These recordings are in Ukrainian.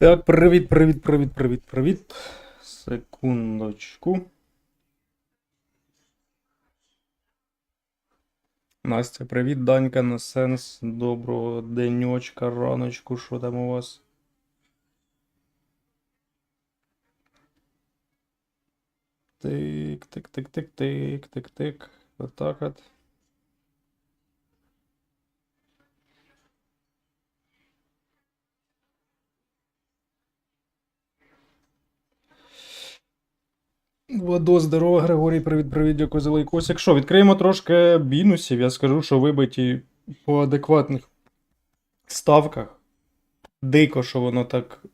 Так, привіт, привіт, привіт, привіт, привіт. Секундочку. Настя, привіт, Данька, на сенс. Доброго денечка, раночку, що там у вас? Тик, тик, тик, тик, тик, тик, тик. Отак от. Владо, здорово, Григорій, привіт, привіт, дякую за лайкос. Якщо відкриємо трошки бінусів, я скажу, що вибиті по адекватних ставках. Дико, що воно так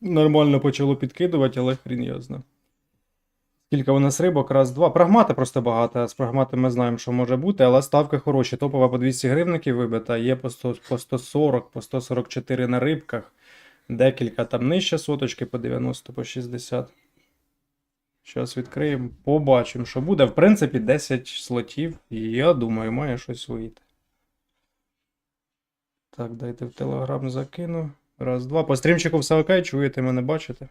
нормально почало підкидувати, але хрін я знаю. Скільки у нас рибок? Раз, два. Прагмата просто багато. З прагмати ми знаємо, що може бути, але ставки хороші. Топова по 200 гривників вибита, є по, 100, по 140, по 144 на рибках. Декілька там нижче соточки, по 90, по 60. Зараз відкриємо, побачимо, що буде. В принципі, 10 слотів, і я думаю, має щось вийти. Так, дайте в Телеграм закину. Раз, два. По стрімчику все окей, чуєте мене, бачите?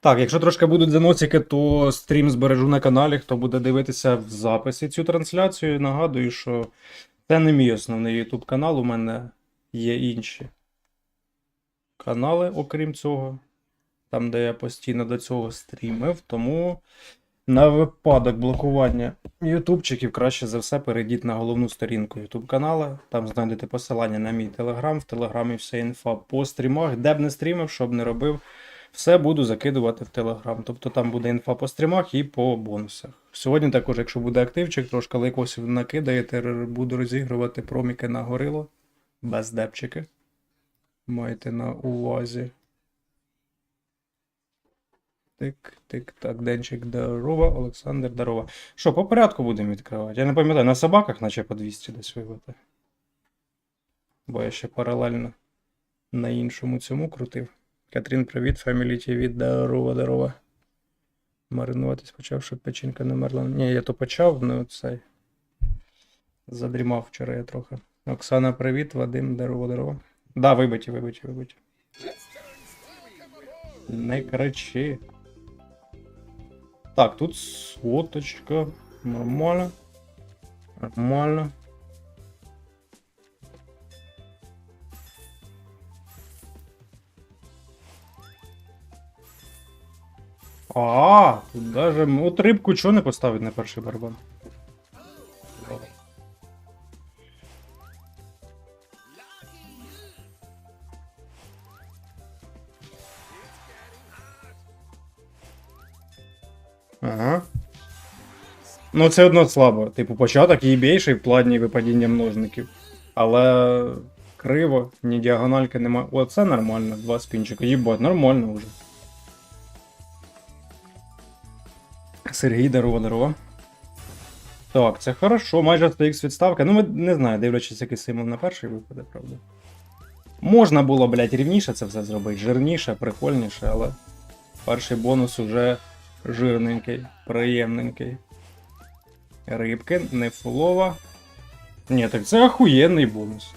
Так, якщо трошки будуть заносики, то стрім збережу на каналі. Хто буде дивитися в записі цю трансляцію, нагадую, що це не мій основний YouTube канал, у мене є інші канали, окрім цього, там, де я постійно до цього стрімив. Тому на випадок блокування ютубчиків краще за все перейдіть на головну сторінку YouTube канала. Там знайдете посилання на мій телеграм. В телеграмі вся інфа по стрімах. Де б не стрімив, що б не робив, все буду закидувати в телеграм. Тобто там буде інфа по стрімах і по бонусах. Сьогодні також, якщо буде активчик, трошки лайкосів накидаєте, буду розігрувати проміки на горило без депчики. Майте на увазі. Тик, тик, так, Денчик, здорова, Олександр, здорова. Що, по порядку будемо відкривати? Я не пам'ятаю, на собаках наче по 200 десь вибити. Бо я ще паралельно на іншому цьому крутив. Катрін, привіт, Family TV, здорова, здорова. Маринуватись почав, щоб печінка не мерла. Ні, я то почав, ну цей. Задрімав вчора я трохи. Оксана, привіт, Вадим, здорово, здорово. Да, вибиті, вибиті, вибиті. Не кричи. Так, тут соточка. Нормально. Нормально. А, тут даже. От рибку чого не поставить на перший барабан? Ага. Ну, це одно слабо. Типу, початок її більший в плані випадіння множників. Але криво, ні діагональки нема. О, це нормально, два спінчика. Їбать, нормально вже. Сергій дарова дарова. Так, це хорошо, майже 100х відставка. Ну, ми не знаю, дивлячись, який символ на перший випаде, правда. Можна було, блядь, рівніше це все зробити, жирніше, прикольніше, але перший бонус уже жирненький, приємненький. Рибки, не фулова. Ні, так це охуєнний бонус.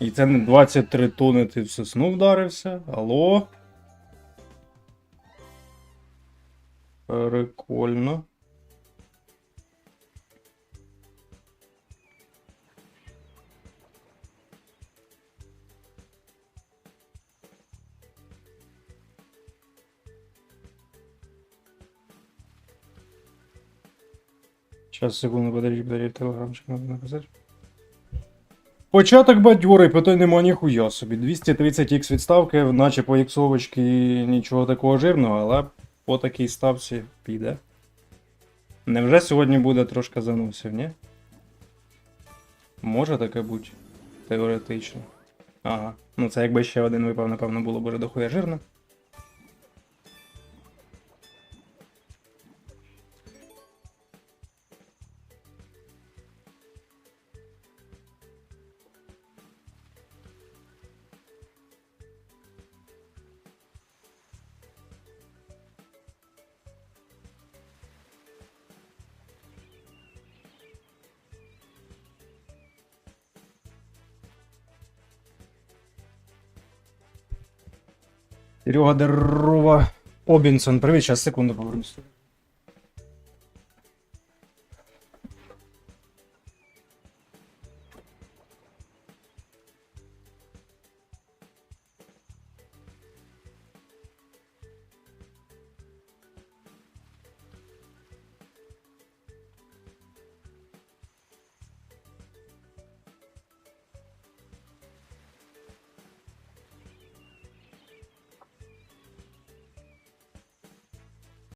І це не 23 тони ти в сосну вдарився. Алло. Прикольно. Сейчас, секунду, подожди, подожди, телеграмчик надо написати. Початок бадьорий, питань нема ніхуя собі. 230х відставки, наче по іксовочки нічого такого жирного, але по такій ставці піде. Невже сьогодні буде трошки заносів, ні? Може таке бути. Теоретично. Ага. Ну це якби ще один випав, напевно, було б вже дохуя жирно. Серега Дерова Обінсон. Привіт, зараз секунду повернусь.